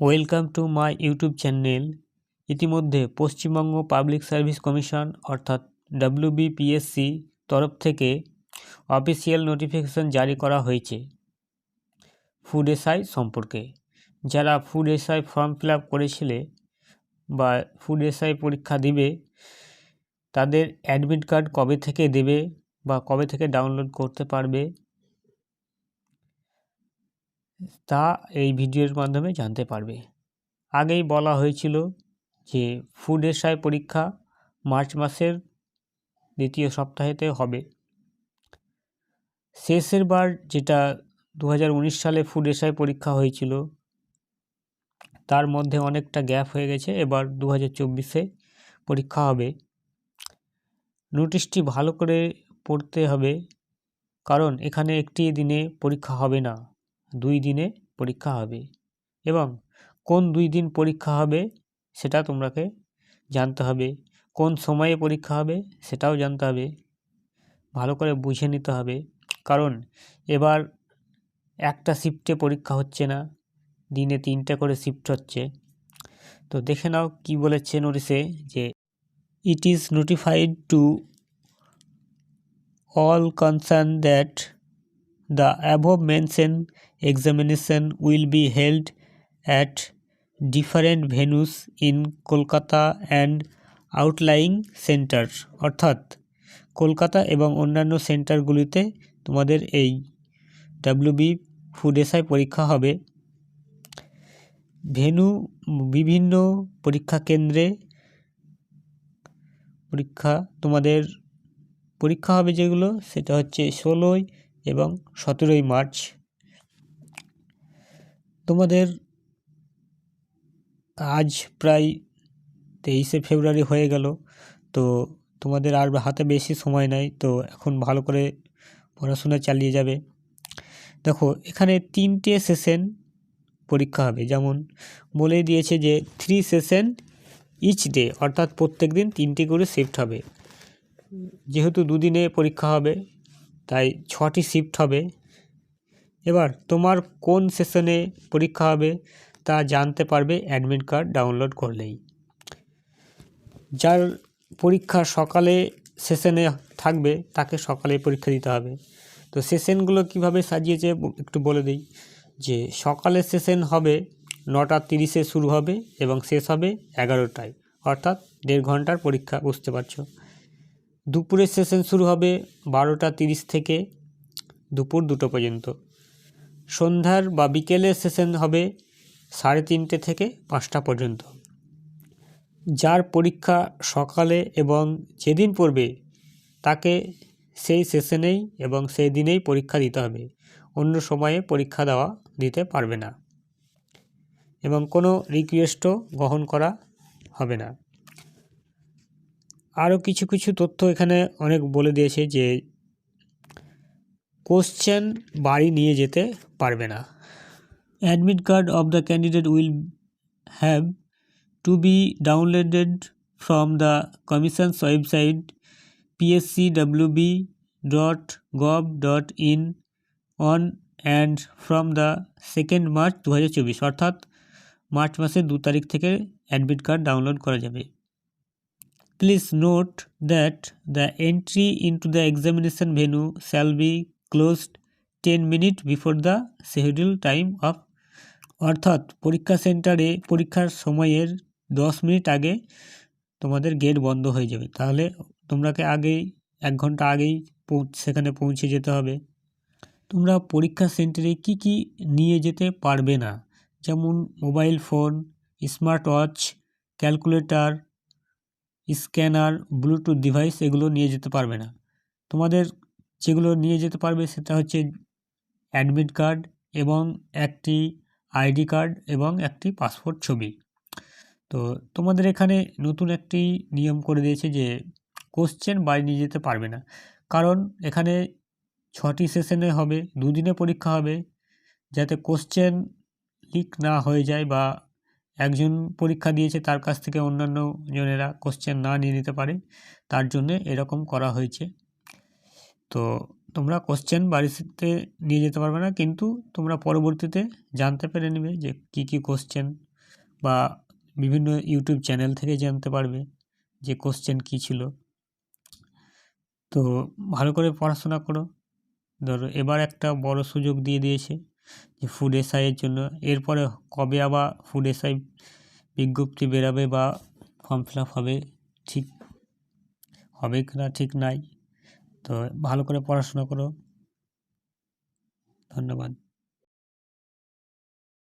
Welcome to my YouTube channel ইতিমধ্যে Paschimbanga public service commission অর্থাৎ WBPSC তরফ থেকে অফিসিয়াল নোটিফিকেশন জারি করা হয়েছে ফুড এসআই সম্পর্কে। যারা food SI form fill up করেছিলে বা ফুড এসআই পরীক্ষা দিবে, তাদের অ্যাডমিট কার্ড কবে থেকে দেবে বা কবে থেকে ডাউনলোড করতে পারবে তা এই ভিডিওর মাধ্যমে জানতে পারবে। আগেই বলা হয়েছিল যে ফুড এসআই পরীক্ষা মার্চ মাসের দ্বিতীয় সপ্তাহেতে হবে। শেষের বার যেটা দু হাজার উনিশ সালে ফুড এসআই পরীক্ষা হয়েছিল, তার মধ্যে অনেকটা গ্যাপ হয়ে গেছে, এবার দু হাজার পরীক্ষা হবে। নোটিশটি ভালো করে পড়তে হবে, কারণ এখানে একটি দিনে পরীক্ষা হবে না। দুই দিনে পরীক্ষা হবে এবং কোন দুই দিন পরীক্ষা হবে সেটা তোমরাকে জানতে হবে। কোন সময়ে পরীক্ষা হবে সেটাও জানতে হবে। ভালো করে বুঝে নিতে হবে। কারণ এবার একটা শিফটে পরীক্ষা হচ্ছে না, দিনে তিনটে করে শিফট হচ্ছে। তো দেখে নাও কি বলেছে নোটিশে যে it is notified to all concerned that the above mentioned examination will be held at different venues in Kolkata and outlying centers অর্থাৎ কলকাতা এবং অন্যান্য সেন্টারগুলিতে তোমাদের এই ডাব্লিউবি ফুড পরীক্ষা হবে। ভেনু বিভিন্ন পরীক্ষা কেন্দ্রে পরীক্ষা তোমাদের পরীক্ষা হবে যেগুলো, সেটা হচ্ছে ষোলোই এবং সতেরোই মার্চ। তোমাদের আজ প্রায় তেইশে ফেব্রুয়ারি হয়ে গেল, তো তোমাদের আর হাতে বেশি সময় নাই, তো এখন ভালো করে পড়াশোনা চালিয়ে যাবে। দেখো, এখানে তিনটে সেশন পরীক্ষা হবে। যেমন বলে দিয়েছে যে থ্রি সেশন ইচ ডে অর্থাৎ প্রত্যেক দিন তিনটি করে শিফট হবে। যেহেতু দুদিনে পরীক্ষা হবে, তাই ছটি শিফট হবে। এবার তোমার কোন সেশনে পরীক্ষা হবে তা জানতে পারবে অ্যাডমিট কার্ড ডাউনলোড করলেই। যার পরীক্ষা সকালে সেশনে থাকবে, তাকে সকালে পরীক্ষা দিতে হবে। তো সেশনগুলো কীভাবে সাজিয়েছে একটু বলে দিই, যে সকালের সেশন হবে নটা তিরিশে শুরু হবে এবং শেষ হবে এগারোটায়, অর্থাৎ দেড় ঘণ্টার পরীক্ষা, বুঝতে পারছ? দুপুরের সেশন শুরু হবে বারোটা তিরিশ থেকে দুপুর দুটো পর্যন্ত। সন্ধ্যার বা বিকেলের সেশন হবে সাড়ে তিনটে থেকে পাঁচটা পর্যন্ত। যার পরীক্ষা সকালে এবং যেদিন পড়বে, তাকে সেই সেশনেই এবং সেই দিনেই পরীক্ষা দিতে হবে। অন্য সময়ে পরীক্ষা দেওয়া দিতে পারবে না এবং কোনো রিকোয়েস্টও গ্রহণ করা হবে না। আরও কিছু কিছু তথ্য এখানে অনেক বলে দিয়েছে যে কোশ্চেন বাড়ি নিয়ে যেতে পারবে না। Admit card of the candidate will have to be downloaded from the commission's website PSC WB dot gov dot in on and from the second March দু হাজার চব্বিশ অর্থাৎ মার্চ মাসের দু তারিখ থেকে অ্যাডমিট কার্ড ডাউনলোড করা যাবে। Please note that the entry into the examination venue shall be closed 10 minute before the scheduled time of অর্থাৎ পরীক্ষা সেন্টারে পরীক্ষার সময়ের দশ মিনিট আগে তোমাদের গেট বন্ধ হয়ে যাবে। তাহলে তোমরাকে আগেই, এক ঘণ্টা আগেই সেখানে পৌঁছে যেতে হবে। তোমরা পরীক্ষা সেন্টারে কি কি নিয়ে যেতে পারবে না? যেমন mobile phone smart watch calculator scanner Bluetooth device এগুলো নিয়ে যেতে পারবে না। তোমাদের যেগুলো নিয়ে যেতে পারবে সেটা হচ্ছে অ্যাডমিট কার্ড এবং একটি আইডি কার্ড এবং একটি পাসপোর্ট ছবি। তো তোমাদের এখানে নতুন একটি নিয়ম করে দিয়েছে যে কোশ্চেন বাড়ি নিয়ে যেতে পারবে না। কারণ এখানে ছটি সেশনে হবে, দুদিনে পরীক্ষা হবে। যাতে কোশ্চেন লিক না হয়ে যায় বা একজন পরীক্ষা দিয়েছে তার কাছ থেকে অন্যান্য জনেরা কোশ্চেন না নিয়ে নিতে পারে, তার জন্যে এরকম করা হয়েছে। তো তোমরা কোশ্চেন বাড়িতে নিয়ে যেতে পারবে না, কিন্তু তোমরা পরবর্তীতে জানতে পেরে নেবে যে কী কী কোশ্চেন বা বিভিন্ন ইউটিউব চ্যানেল থেকে জানতে পারবে যে কোশ্চেন কী ছিল। তো ভালো করে পড়াশোনা করো। ধরো এবার একটা বড় সুযোগ দিয়ে দিয়েছে যে ফুড এসআইয়ের জন্য। এরপরে কবে আবার ফুড এসআই বিজ্ঞপ্তি বেরাবে বা ফর্ম ফিল হবে, ঠিক হবে কি না ঠিক নাই? তো ভালো করে পড়াশোনা করো। ধন্যবাদ।